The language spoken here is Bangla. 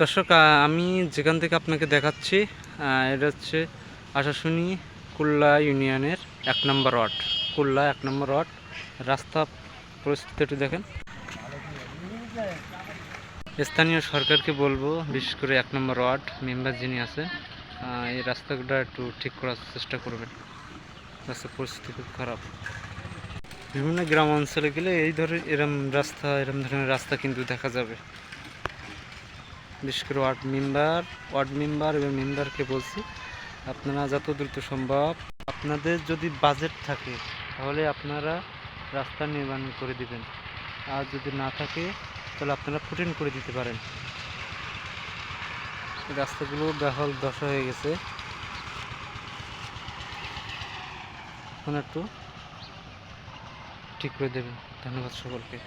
দর্শক আমি যেখান থেকে আপনাকে দেখাচ্ছি এটা হচ্ছে আশাশুনি কুল্লা ইউনিয়নের এক নম্বর ওয়ার্ড। কুল্লা এক নম্বর ওয়ার্ড রাস্তা পরিস্থিতি একটু দেখেন। স্থানীয় সরকারকে বলব বিশেষ করে এক নম্বর ওয়ার্ড মেম্বার যিনি আছে আহ, এই রাস্তাটা একটু ঠিক করার চেষ্টা করবেন। রাস্তার পরিস্থিতি খুব খারাপ। বিভিন্ন গ্রাম অঞ্চলে গেলে এই ধরনের এরম রাস্তা এরম ধরনের রাস্তা কিন্তু দেখা যাবে। বিশেষ করে ওয়ার্ড মেম্বার ওয়ার্ড মেম্বার এবং মেম্বারকে বলছি, আপনারা যত দ্রুত সম্ভব, আপনাদের যদি বাজেট থাকে, তাহলে আপনারা রাস্তা নির্মাণ করে দিবেন। আর যদি না থাকে, তাহলে আপনারা ফুটেন করে দিতে পারেন। রাস্তাগুলো বেহাল দশা হয়ে গেছে। এখন একটু ঠিক করে দেবেন। ধন্যবাদ সকলকে।